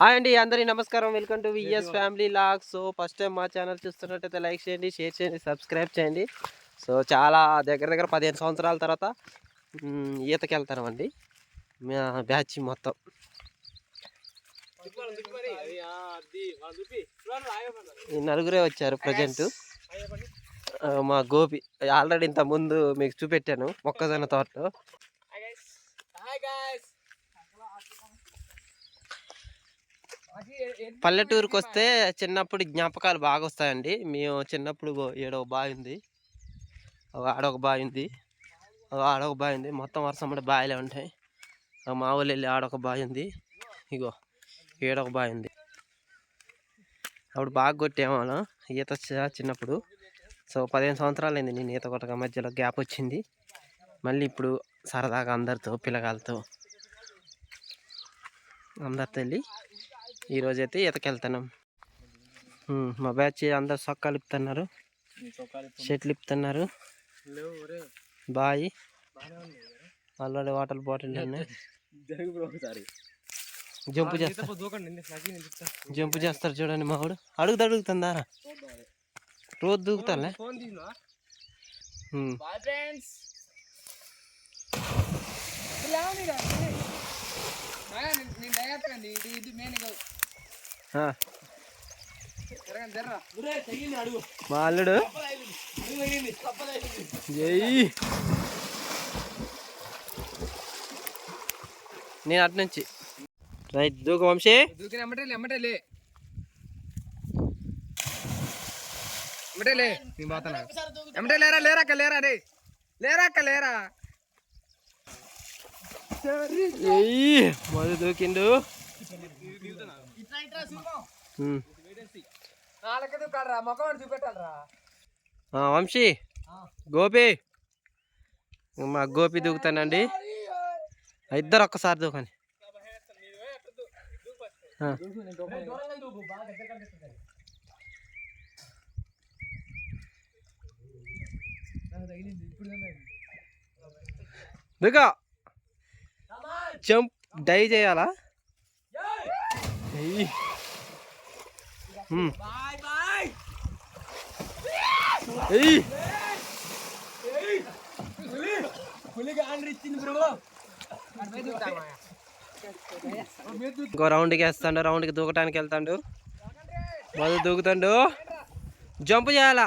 Hi అండి అందరి నమస్కారం. Welcome to VS family vlog so first time మా ఛానల్ చూస్తున్నట్టయితే లైక్ చేయండి షేర్ చేయండి సబ్స్క్రైబ్ చేయండి. సో చాలా దగ్గర దగ్గర పదిహేను సంవత్సరాల తర్వాత ఈతకి వెళ్తామండి మా బ్యాచ్ మొత్తం. ఈ నలుగురే వచ్చారు ప్రజెంట్. మా గోపి ఆల్రెడీ ఇంత ముందు మీకు చూపెట్టాను మొక్కజొన్న తోటలో. పల్లెటూరుకి వస్తే చిన్నప్పుడు జ్ఞాపకాలు బాగా వస్తాయండి. మేము చిన్నప్పుడు ఏడో బావి ఉంది. ఒక ఆడొక బావి ఉంది. ఒక ఆడొక బావి ఉంది. మొత్తం వర్షం పడే బావిలే ఉంటాయి. మా ఊళ్ళు వెళ్ళి ఆడొక బావి ఉంది. ఇగో ఏడొక బావి ఉంది. అప్పుడు బాగా కొట్టేవాళ్ళం ఈత చిన్నప్పుడు. సో పదిహేను సంవత్సరాలు అయింది నేను ఈత కొట్టక మధ్యలో గ్యాప్ వచ్చింది. మళ్ళీ ఇప్పుడు సరదాగా అందరితో పిల్లగాలతో అందరితో వెళ్ళి ఈరోజైతే ఈతకెళ్తున్నాం. మా బ్యాచ్ అందరు సొక్కాలు ఇప్పుతున్నారు. షెట్లు ఇప్పుతున్నారు. బాయి. ఆల్రెడీ వాటర్ బాటిల్ జంపు చేస్తారు జంపు చేస్తారు చూడండి మా వాడు. అడుగుతా అడుగుతుందారా రోజు దూకుతాలే. ఫ్రెండ్స్ మా అల్లుడు? జై నేను అటు నుంచి. రైట్ దూకు వంశీ. లేరా లేరా అక్క లేరా రే లేరా అక్క లేరా మొదలు దూకిండు. వంశీ. గోపి. మా గోపి దూకుతానండి. ఇద్దరు ఒక్కసారి దూకని. దిగా జంప్ డై చేయాలా. Hmm. ఇంకో రౌండ్కి వేస్తాడు రౌండ్కి దూకటానికి వెళ్తాడు. మొదలు దూకుతాడు. జంప్ చేయాలా?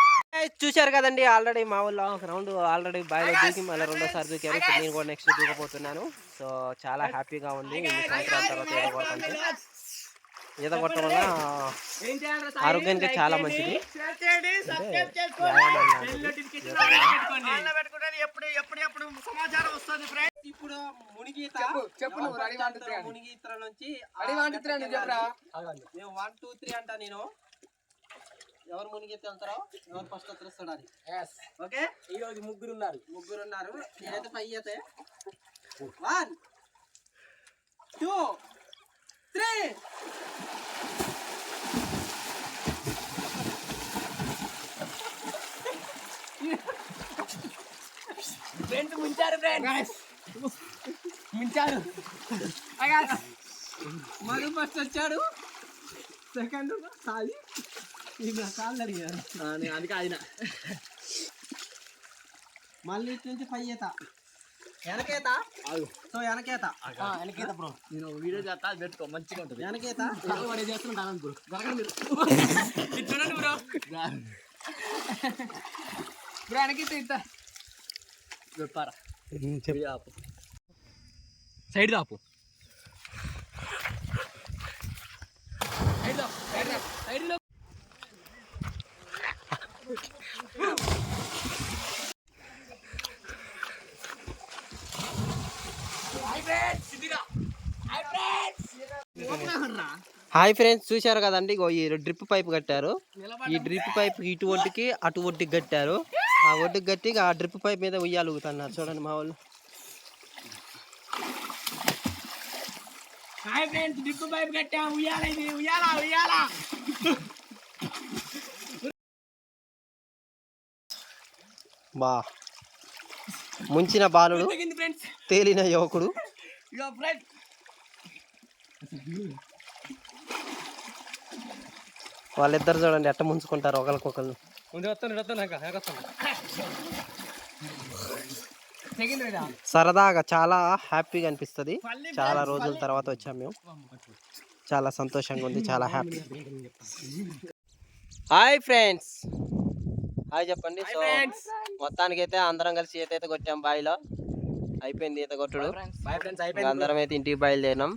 చూశారు కదండి ఆల్రెడీ మా ఊళ్ళో ఒక రౌండ్ ఆల్రెడీ బాయిలో దూకి మళ్ళీ రెండోసారి దూకారు ఇప్పుడు నేను కూడా నెక్స్ట్ దూకపోతున్నాను. సో చాలా హ్యాపీగా ఉంది. ఇన్ని సంవత్సరాల తర్వాత ఈత కొట్టడం వల్ల ఆరోగ్యానికి చాలా మంచిది. ఇప్పుడు మునిగి చెప్పు. మునిగి నుంచి వన్ టూ త్రీ అంటా నేను. ఎవరు మునిగి ఈత వెళ్తారో ఎవరు ఫస్ట్ వస్తారో చూడాలి ఓకే ఈ రోజు ముగ్గురు ఉన్నారు ముగ్గురు ఉన్నారు నేనైతే పై అయితే. వన్ టూ త్రీ ఫ్రెండ్స్ ముంచారు ఫ్రెండ్స్ ముంచారు. మధు ఫస్ట్ వచ్చాడు. సెకండ్ అడిగారు అందుకే ఆయన మళ్ళీ ఇటు నుంచి పై ఈత. వెనకేత? సో వెనకేత. వెనకైతే బ్రో. నేను వీడియో చేస్తా అది పెట్టుకో మంచిగా ఉంటుంది. వెనకేత? వాడే చేస్తుంటాను బ్రో దొరకండి మీరు. చూడండి బ్రో. బ్రో వెనకైతే ఇస్తా చెప్పారా side దాపు side side side hi friends చూశారు కదండి? ఈ డ్రిప్ పైప్ కట్టారు. ఈ డ్రిప్ పైప్ ఇటు ఒడ్డుకి అటు ఒడ్డుకి కట్టారు. ఆ ఒడ్డుకి కట్టి ఆ డ్రిప్ పైప్ మీద ఉయ్యాలు ఊగుతున్నారు చూడండి మా వాళ్ళు. హాయ్ ఫ్రెండ్స్ డ్రిప్ పైప్ కట్టా. ఉయ్యాల ఇది ఉయ్యాల ఉయ్యాల. బా. ముంచిన బాలుడు తేలిన యువకుడు. వాళ్ళిద్దరు చూడండి ఎట్ట ముంచుకుంటారు ఒకరికొకరు సరదాగా చాలా హ్యాపీగా అనిపిస్తుంది. చాలా రోజుల తర్వాత వచ్చాం మేము. చాలా సంతోషంగా ఉంది చాలా హ్యాపీ. Hi friends. హాయ్ చెప్పండి. సో మొత్తానికి అయితే అందరం కలిసి ఈత అయితే కొట్టాం బావిలో అయిపోయింది ఈత కొట్టుడు. ఫ్రెండ్స్ అందరం అయితే ఇంటికి బయలుదేరినాం.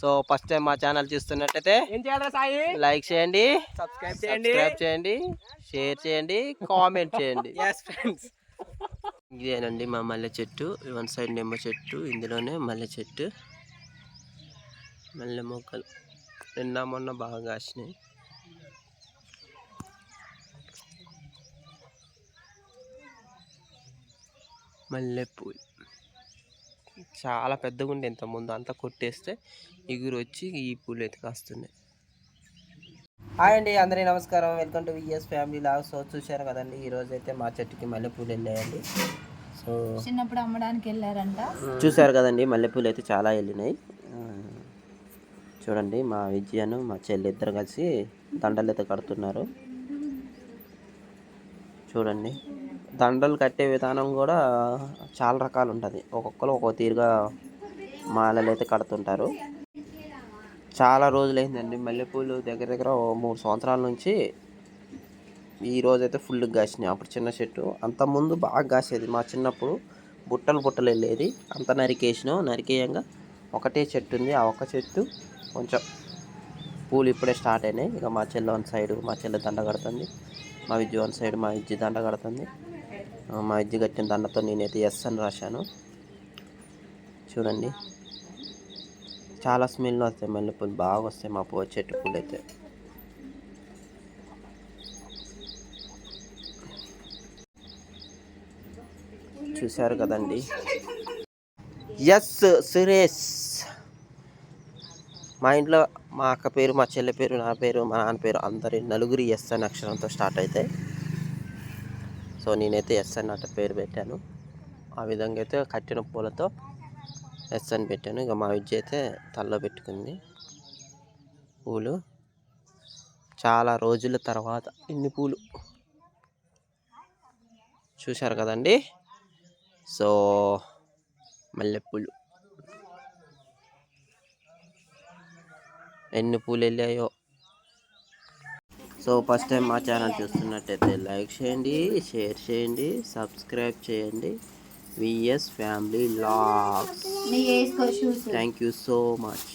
సో ఫస్ట్ టైం మా ఛానల్ చూస్తున్నట్టయితే ఏం చేయాలి సాయి? లైక్ చేయండి సబ్స్క్రైబ్ చేయండి. సబ్స్క్రైబ్ చేయండి షేర్ చేయండి కామెంట్ చేయండి. ఫ్రెండ్స్ ఇదేనండి మా మల్లె చెట్టు. వన్ సైడ్ నిమ్మ చెట్టు ఇందులోనే మల్లె చెట్టు. మల్లె మొక్కలు. నిన్న మొన్న బాగా కాసినాయి. మల్లెపూలు. చాలా పెద్దగా ఉండే ఇంత ముందు అంతా కొట్టేస్తే ఎగురు వచ్చి ఈ పూలు అయితే కాస్తున్నాయి. హాయ్ అండి అందరికీ నమస్కారం. Welcome to VS family vlog so చూశారు కదండి ఈ రోజు అయితే మా చెట్టుకి మల్లెపూలు వెళ్ళాయండి. సో చిన్నప్పుడు అమ్మడానికి వెళ్ళారంట. చూశారు కదండి మల్లెపూలు అయితే చాలా వెళ్ళినాయి. చూడండి మా విజయను మా చెల్లి ఇద్దరు కలిసి దండలు అయితే కడుతున్నారు. చూడండి. దండలు కట్టే విధానం కూడా చాలా రకాలు ఉంటుంది ఒక్కొక్కరు ఒక్కొక్క తీరుగా మాలలు అయితే కడుతుంటారు. చాలా రోజులైందండి. మల్లెపూలు దగ్గర దగ్గర ఓ మూడు సంవత్సరాల నుంచి ఈ రోజు అయితే ఫుల్ కాసినాయి అప్పుడు చిన్న చెట్టు. అంత ముందు బాగా కాసేది మా చిన్నప్పుడు బుట్టలు బుట్టలు వెళ్ళేది. అంత నరికేసినాం. నరికేయంగా ఒకటే చెట్టు ఉంది. ఆ ఒక్క చెట్టు కొంచెం పూలు ఇప్పుడే స్టార్ట్ అయినాయి. ఇక మా చెల్లె వన్ సైడ్ మా చెల్లె దండ కడుతుంది. మా విద్య వన్ సైడ్ మా విద్య దండ కడుతుంది. మా విద్య కట్టిన దండతో నేనైతే ఎస్ అని రాశాను. చూడండి. చాలా స్మెల్ వస్తాయి మల్లెపూలు బాగా వస్తాయి మా పూ చెట్టు పూలు అయితే. చూశారు కదండి. ఎస్ సురేష్. మా ఇంట్లో మా అక్క పేరు మా చెల్లె పేరు నా పేరు మా నాన్న పేరు అందరి నలుగురి ఎస్ అనే అక్షరంతో స్టార్ట్ అవుతాయి సో నేనైతే ఎస్ అని అట్లా పేరు పెట్టాను. ఆ విధంగా అయితే కట్టిన పూలతో ఎస్ అని పెట్టాను. ఇక మా విద్య అయితే తల్లో పెట్టుకుంది. పూలు చాలా రోజుల తర్వాత ఇన్ని పూలు. చూశారు కదండి? సో మల్లెపూలు ఎన్ని పూలు వెళ్ళాయో సో ఫస్ట్ టైం మా ఛానల్ చూస్తున్నట్టయితే లైక్ చేయండి షేర్ చేయండి సబ్స్క్రైబ్ చేయండి. VS family vlogs thank you so much.